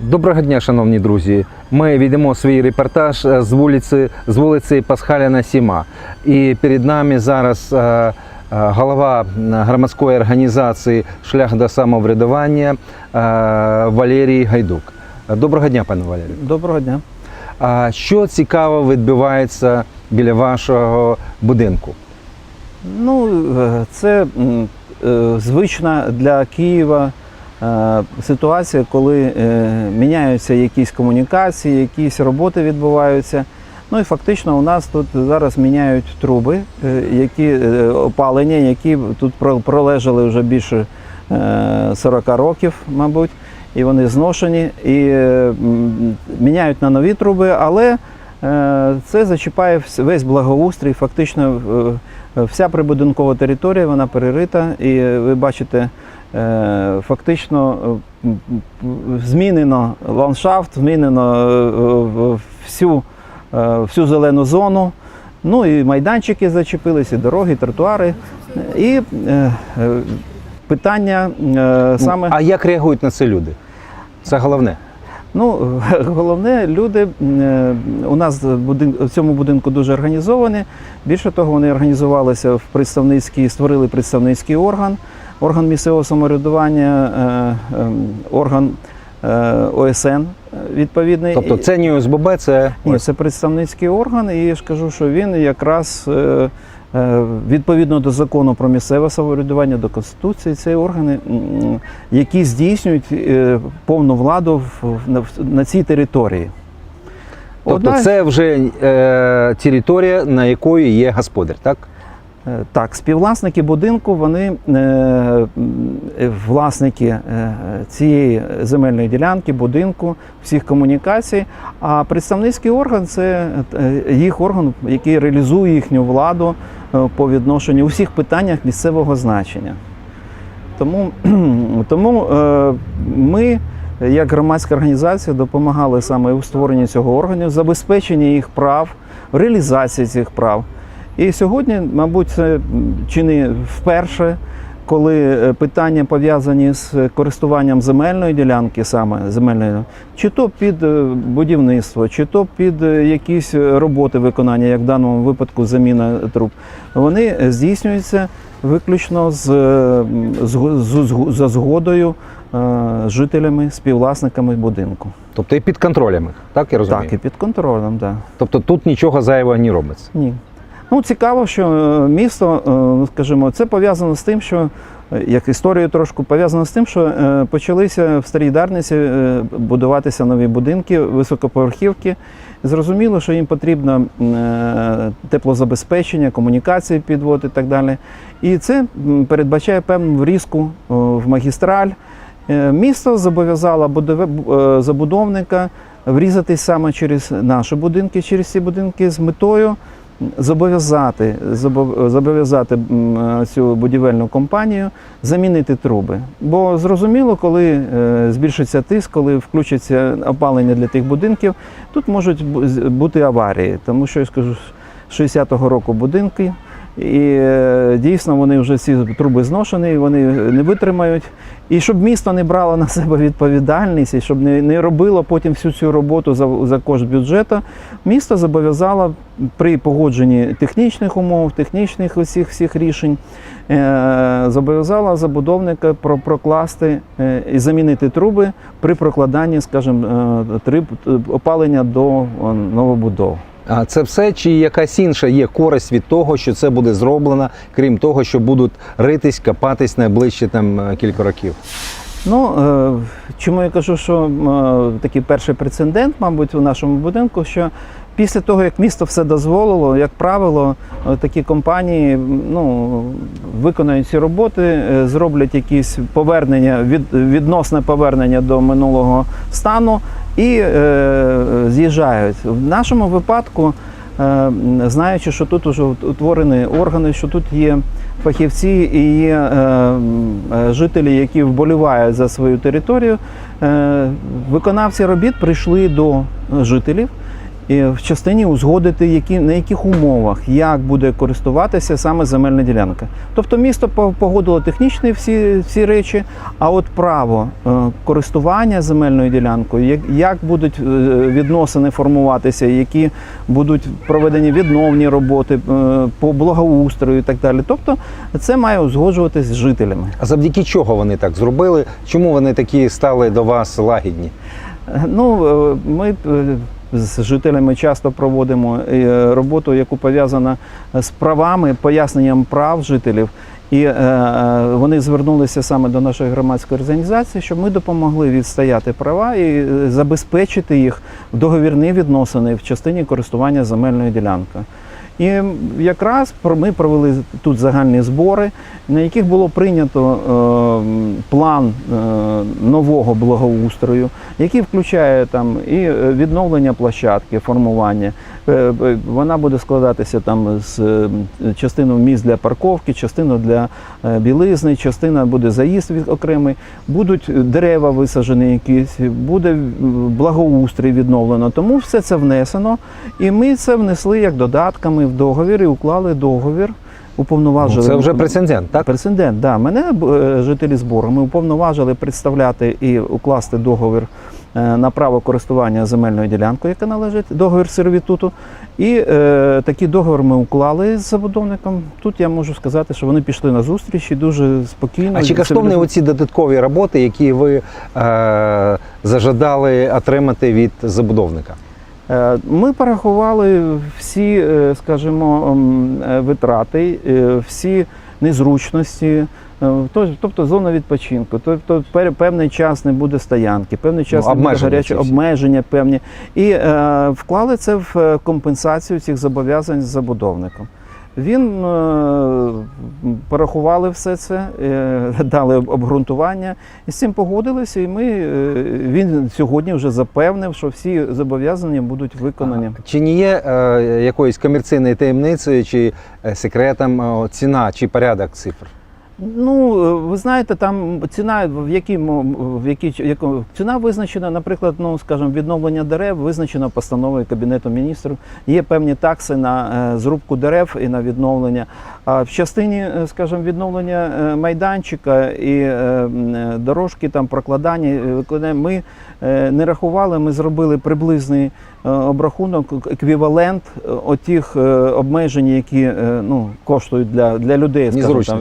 Доброго дня, шановні друзі. Ми ведемо свій репортаж е, з вулиці, з вулиці Пасхаляна Сіма. І перед нами зараз е, е, голова громадської організації Шлях до самоврядування Валерій Гайдук. Доброго дня, пане Валерію. Доброго дня. А що цікаво відбувається біля вашого будинку? Ну, це звична для Києва ситуація, коли е, міняються якісь комунікації, якісь роботи відбуваються. Ну і фактично у нас тут зараз міняють труби, е, які е, опалення, які тут пролежали вже більше е, 40 років, мабуть, і вони зношені, і е, міняють на нові труби, але е, це зачіпає весь благоустрій, фактично е, вся прибудинкова територія вона перерита, і е, ви бачите, е, фактично е, м, м, змінено ландшафт, змінено е, е, всю, е, всю зелену зону. Ну і майданчики зачепились, і дороги, і тротуари. І е, е, питання е, саме. А як реагують на це люди? Це головне. Ну, головне, люди е, у нас в цьому будинку дуже організовані. Більше того, вони організувалися в представницький, створили представницький орган, орган місцевого самоврядування, е, е, орган ОСН відповідний. Тобто це не ОСББ, це Ні, це представницький орган, і я ж кажу, що він якраз відповідно до закону про місцеве самоврядування, до Конституції, це органи, які здійснюють е, повну владу на, на цій території. Тобто Одна- це вже е, територія, на якої є господар, так? Е, Так, співвласники будинку, вони е, власники е, цієї земельної ділянки, будинку, всіх комунікацій. А представницький орган це їх орган, який реалізує їхню владу по відношенню у всіх питаннях місцевого значення. Тому, тому ми, як громадська організація, допомагали саме у створенні цього органу, забезпеченні їх прав, реалізації цих прав. І сьогодні, мабуть, це чи не вперше, коли е, питання пов'язані з користуванням земельної ділянки, саме земельної, чи то під е, будівництво, чи то під е, якісь роботи виконання, як в даному випадку заміна труб, вони здійснюються виключно з, з, з, з- за згодою е, жителями, співвласниками будинку. Тобто і під контролем їх, так я розумію? Так, і під контролем, так. Тобто тут нічого зайвого не робиться. Ні. Ну, цікаво, що е, місто, е, скажімо, це пов'язано з тим, що е, як історію трошку пов'язано з тим, що почалися в старій Дарниці будуватися нові будинки, високоповерхівки. Зрозуміло, що їм потрібно теплозабезпечення, комунікації підвод і так далі. І це передбачає певну врізку в магістраль. Місто зобов'язало забудовника врізатись саме через наші будинки, через ці будинки з метою зобов'язати, зобов- зобов'язати цю будівельну компанію замінити труби. Бо зрозуміло, коли е, збільшиться тиск, коли включиться опалення для тих будинків, тут можуть бу- бути аварії, тому що я скажу, з 60-го року будинки. І е, дійсно вони вже ці труби зношені, вони не витримають. І щоб місто не брало на себе відповідальність, і щоб не, не робило потім всю цю роботу за, за кошт бюджету, місто зобов'язало при погодженні технічних умов, технічних усіх всіх рішень, е, зобов'язало забудовника про, прокласти е, і замінити труби при прокладанні, скажімо, е, триб, опалення до о, новобудов. А це все чи якась інша є користь від того, що це буде зроблено, крім того, що будуть ритись, копатись найближчі там е, кілька років? Ну, е, чому я кажу, що е, такий перший прецедент, мабуть, у нашому будинку, що після того, як місто все дозволило, як правило, такі компанії ну, виконають ці роботи, зроблять якісь повернення, від, відносне повернення до минулого стану і е, з'їжджають. В нашому випадку, е, знаючи, що тут вже утворені органи, що тут є фахівці і є е, жителі, які вболівають за свою територію. Виконавці робіт прийшли до жителів і в частині узгодити, які, на яких умовах, як буде користуватися саме земельна ділянка. Тобто місто по- погодило технічні всі, всі речі, а от право е, користування земельною ділянкою, як, як будуть е, відносини формуватися, які будуть проведені відновні роботи е, по благоустрою і так далі. Тобто це має узгоджуватись з жителями. А завдяки чого вони так зробили? Чому вони такі стали до вас лагідні? Ну, ми з жителями часто проводимо е, роботу, яку пов'язана з правами, поясненням прав жителів. І е, е, вони звернулися саме до нашої громадської організації, щоб ми допомогли відстояти права і е, забезпечити їх в договірні відносини в частині користування земельною ділянкою. І якраз ми провели тут загальні збори, на яких було прийнято е, план е, нового благоустрою, який включає там і е, відновлення площадки, формування. Вона буде складатися там з частину місць для парковки, частину для білизни, частина буде заїзд від окремий, будуть дерева висаджені якісь, буде благоустрій відновлено. Тому все це внесено. І ми це внесли як додатками в договір і уклали договір. Ну, Уповноважили це вже прецедент, так? Прецедент, да. Мене е, жителі збору ми уповноважили представляти і укласти договір е, на право користування земельною ділянкою, яка належить договір сервітуту. І е, такий договір ми уклали з забудовником. Тут я можу сказати, що вони пішли на зустріч і дуже спокійно. А чи коштовні оці додаткові роботи, які ви е, зажадали отримати від забудовника? Е, Ми порахували всі, е, скажімо, е, витрати, всі незручності. Тобто зона відпочинку, тобто певний час не буде стоянки, певний час Ну, не буде гарячі обмеження певні. І е, вклали це в компенсацію цих зобов'язань з забудовником. Він е, порахували все це, е, дали обґрунтування, і з цим погодилися. І ми е, він сьогодні вже запевнив, що всі зобов'язання будуть виконані. Чи не є якоюсь комерційною таємницею чи секретом ціна чи порядок цифр? Ну, е, ви знаєте, там ціна в якій мо- в якій яко, ціна визначена, наприклад, ну скажімо, відновлення дерев визначено постановою Кабінету міністрів. Є певні такси на е, зрубку дерев і на відновлення. А в частині, е, скажімо, відновлення майданчика і дорожки там прокладання, ми не рахували, ми зробили приблизний обрахунок, еквівалент отих обмежень, які ну, коштують для, для людей, скажімо, там,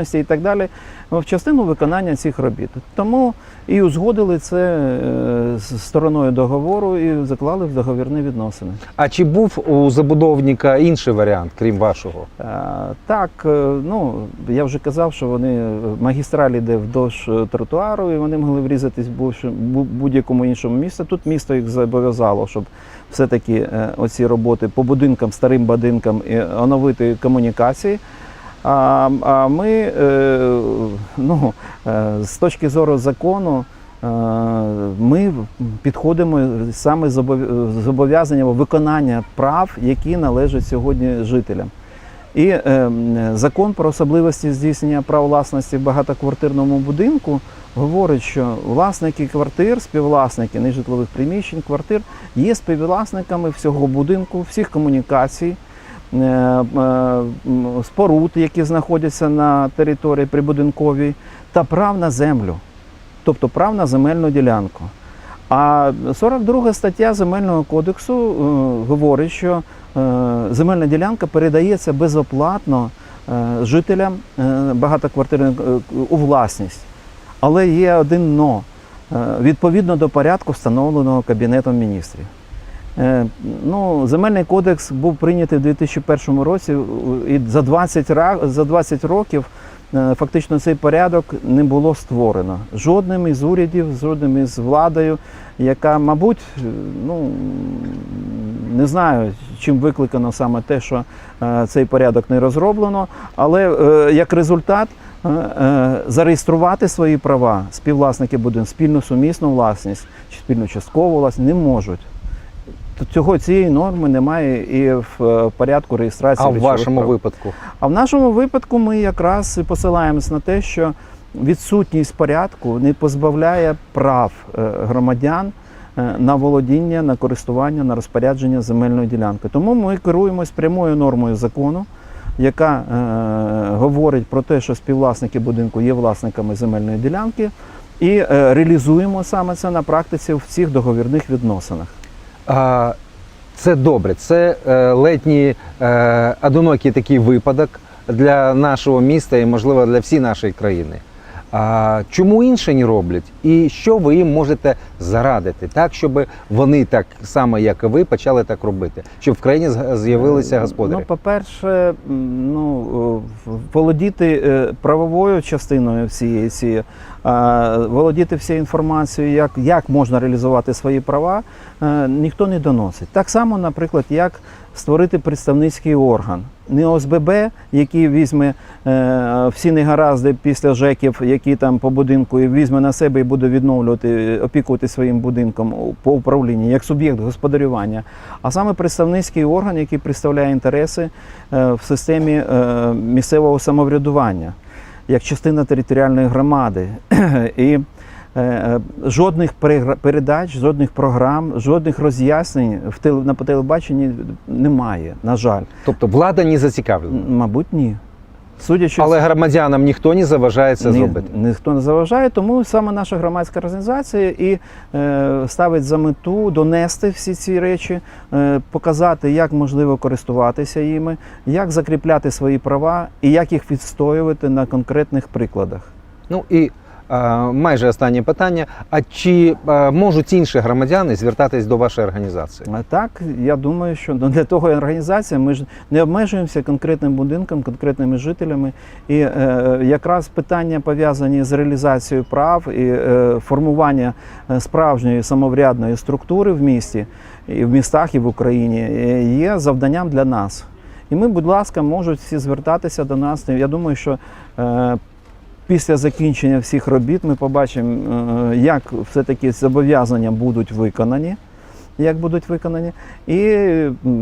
Незручності. і так далі, в частину виконання цих робіт. Тому і узгодили це е, з стороною договору і заклали в договірні відносини. А чи був у забудовника інший варіант, крім вашого? Е, Так, е, ну я вже казав, що вони магістраль йде вдовж тротуару, і вони могли врізатись в будь- бу- будь-якому іншому місці. Тут місто їх зобов'язало, щоб все-таки оці роботи по будинкам, старим будинкам і оновити комунікації. А, ми, е, ну, е, з точки зору закону, е, ми підходимо саме з зобов'язанням виконання прав, які належать сьогодні жителям. І закон про особливості здійснення прав власності в багатоквартирному будинку говорить, що власники квартир, співвласники нежитлових приміщень, квартир є співвласниками всього будинку, всіх комунікацій, споруд, які знаходяться на території прибудинковій, та прав на землю, тобто прав на земельну ділянку. А 42 стаття Земельного кодексу е, говорить, що е, земельна ділянка передається безоплатно е, жителям е, багатоквартирних е, у власність. Але є один но е, відповідно до порядку, встановленого Кабінетом міністрів. Е, Ну, земельний кодекс був прийнятий у 2001 році, і за 20, ра- за 20 років е, фактично цей порядок не було створено жодним із урядів, жодним із владою, яка, мабуть, е, ну не знаю, чим викликано саме те, що цей порядок не розроблено, але як результат. Зареєструвати свої права співвласники будинку, спільну сумісну власність чи спільну часткову власність не можуть. То Цього цієї норми немає і в е, порядку реєстрації. А в вашому прав. випадку? А в нашому випадку ми якраз посилаємось на те, що відсутність порядку не позбавляє прав е, громадян е, на володіння, на користування, на розпорядження земельною ділянкою. Тому ми керуємось прямою нормою закону, яка е, говорить про те, що співвласники будинку є власниками земельної ділянки, і е, реалізуємо саме це на практиці в цих договірних відносинах. А, це добре. Це е, летній е, одинокий такий випадок для нашого міста і, можливо, для всієї нашої країни. А чому інші не роблять? І що ви їм можете зарадити, так, щоб вони так само, як і ви, почали так робити, щоб в країні з'явилися господарі? Ну, по-перше, ну, володіти е, правовою частиною всієї цієї, володіти всією інформацією, як, як можна реалізувати свої права, е, ніхто не доносить. Так само, наприклад, як створити представницький орган. Не ОСББ, який візьме е, всі негаразди після ЖЕКів, які там по будинку, і візьме на себе і буде відновлювати, опікувати своїм будинком по управлінні, як суб'єкт господарювання, а саме представницький орган, який представляє інтереси е, в системі е, місцевого самоврядування, як частина територіальної громади. І е, е, жодних передач, жодних програм, жодних роз'яснень в на телебаченні немає, на жаль. Тобто влада не зацікавлена. Мабуть, ні. Судячи Але громадянам ніхто не заважає це ні, зробити. Ніхто не заважає, тому саме наша громадська організація і е, ставить за мету донести всі ці речі, е, показати, як можливо користуватися їми, як закріпляти свої права і як їх відстоювати на конкретних прикладах. Ну і майже останнє питання: а чи можуть інші громадяни звертатись до вашої організації? Так, я думаю, що для того і організація ми ж не обмежуємося конкретним будинком, конкретними жителями. І е, якраз питання пов'язані з реалізацією прав і е, формування е, справжньої самоврядної структури в місті, і в містах, і в Україні е, є завданням для нас. І ми, будь ласка, можуть всі звертатися до нас. Я думаю, що е, після закінчення всіх робіт ми побачимо, е, як все-таки зобов'язання будуть виконані як будуть виконані. І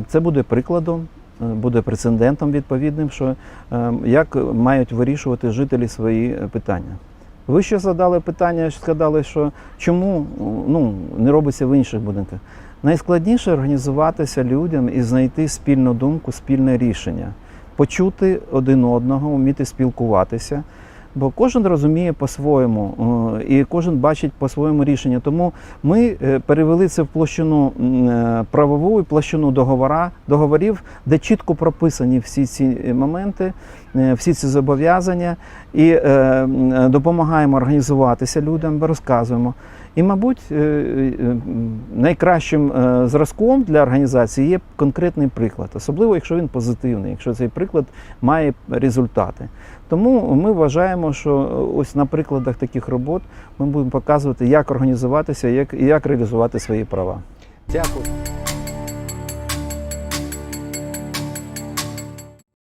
це буде прикладом, е, буде прецедентом відповідним, що е, як мають вирішувати жителі свої питання. Ви ще задали питання, сказали, що чому ну, не робиться в інших будинках. Найскладніше організуватися людям і знайти спільну думку, спільне рішення, почути один одного, вміти спілкуватися. Бо кожен розуміє по-своєму е, і кожен бачить по-своєму рішення. Тому ми е, перевели це в площину е, правову і площину договора, договорів, де чітко прописані всі ці моменти, всі ці зобов'язання, і допомагаємо організуватися людям, розказуємо. І, мабуть, найкращим зразком для організації є конкретний приклад, особливо якщо він позитивний, якщо цей приклад має результати. Тому ми вважаємо, що е, ось на прикладах таких робот ми будемо показувати, як організуватися, як, як реалізувати свої права. Дякую.